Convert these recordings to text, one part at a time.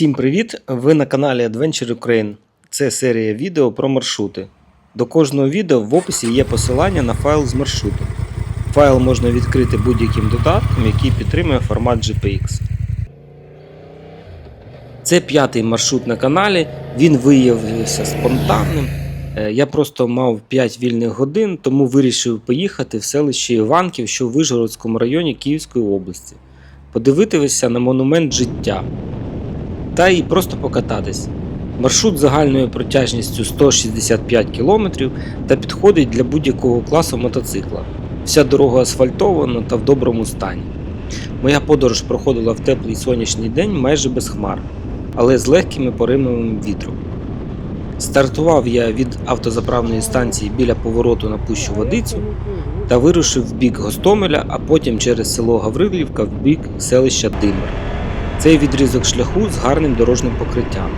Всім привіт! Ви на каналі Adventure Ukraine. Це серія відео про маршрути. До кожного відео в описі є посилання на файл з маршруту. Файл можна відкрити будь-яким додатком, який підтримує формат GPX. Це п'ятий маршрут на каналі. Він виявився спонтанним. Е, Я просто мав 5 вільних годин, тому вирішив поїхати в селище Іванків, що в Вижгородському районі Київської області, подивитися на монумент життя та й просто покататись. Маршрут загальною протяжністю 165 км та підходить для будь-якого класу мотоцикла. Вся дорога асфальтована та в доброму стані. Моя подорож проходила в теплий сонячний день майже без хмар, але з легкими поривами вітру. Стартував я від автозаправної станції біля повороту на пущу водицю та вирушив в бік Гостомеля, а потім через село Гаврилівка в бік селища Димир. Цей відрізок шляху з гарним дорожнім покриттям.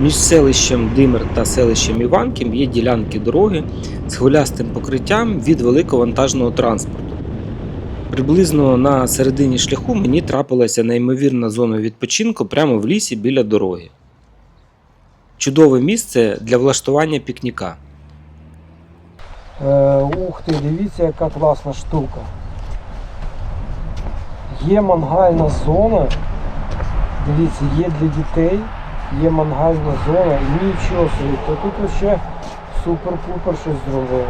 Між селищем Димир та селищем Іванків є ділянки дороги з хвилястим покриттям від великовантажного транспорту. Приблизно на середині шляху мені трапилася неймовірна зона відпочинку прямо в лісі біля дороги. Чудове місце для влаштування пікніка. Е, ух ти, дивіться, яка класна штука. Є мангальна зона. Дивіться, є для дітей, є мангальна зона нічого собі. То тут ще супер-пупер щось зробили.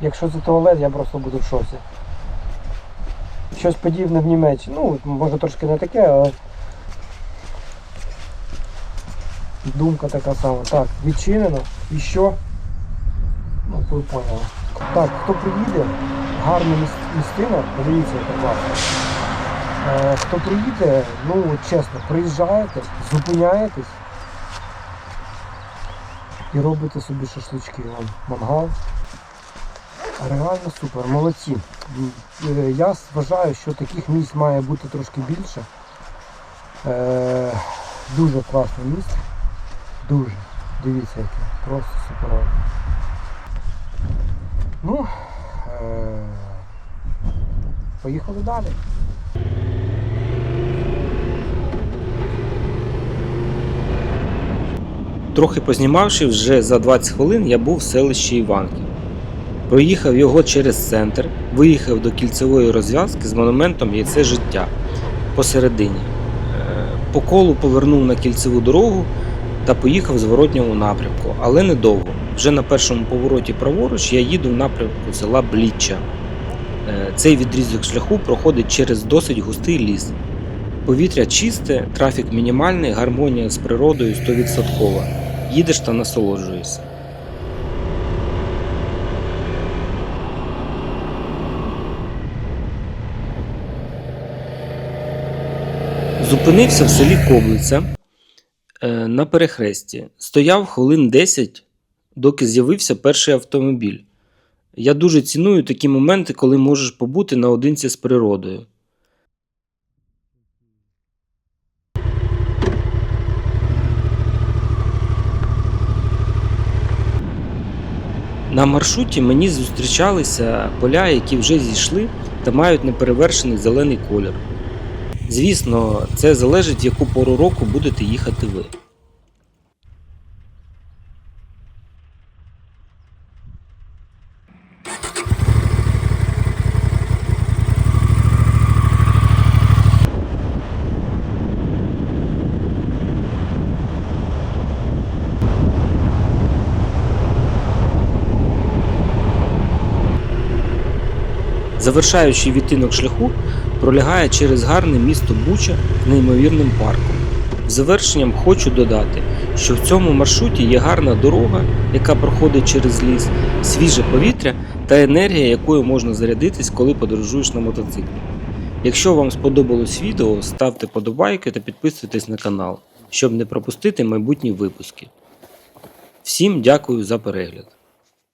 Якщо це туалет, я просто буду в шоці. Щось подібне в Німеччині. Ну, може трошки не таке, але думка така сама. Так, відчинено. І що? Ну, ви поняли. Так, хто приїде, гарна міс- місцина, подивіться, яка класна. Е, хто приїде, ну чесно, приїжджаєте, зупиняєтесь і робите собі шашлички. Вон, мангал. Реально супер, молодці. Е, Я вважаю, що таких місць має бути трошки більше. Е, дуже класне місце. Дуже. Дивіться яке. Просто суперове. Ну, поїхали далі. Трохи познімавши, вже за 20 хвилин я був в селищі Іванків. Проїхав його через центр, виїхав до кільцевої розв'язки з монументом Яйце життя посередині. Е, По колу повернув на кільцеву дорогу та поїхав в зворотньому напрямку, але недовго. Вже на першому повороті праворуч я їду в напрямку села Бліччя. Е, Цей відрізок шляху проходить через досить густий ліс. Повітря чисте, трафік мінімальний, гармонія з природою 100%. Їдеш та насолоджуєшся. Зупинився в селі Коблиця е, на перехресті. Стояв хвилин 10, доки з'явився перший автомобіль. Я дуже ціную такі моменти, коли можеш побути наодинці з природою. На маршруті мені зустрічалися поля, які вже зійшли та мають неперевершений зелений колір. Звісно, це залежить, в яку пору року будете їхати ви. Завершаючий відтинок шляху пролягає через гарне місто Буча з неймовірним парком. Завершенням хочу додати, що в цьому маршруті є гарна дорога, яка проходить через ліс, свіже повітря та енергія, якою можна зарядитись, коли подорожуєш на мотоциклі. Якщо вам сподобалось відео, ставте подобайки та підписуйтесь на канал, щоб не пропустити майбутні випуски. Всім дякую за перегляд!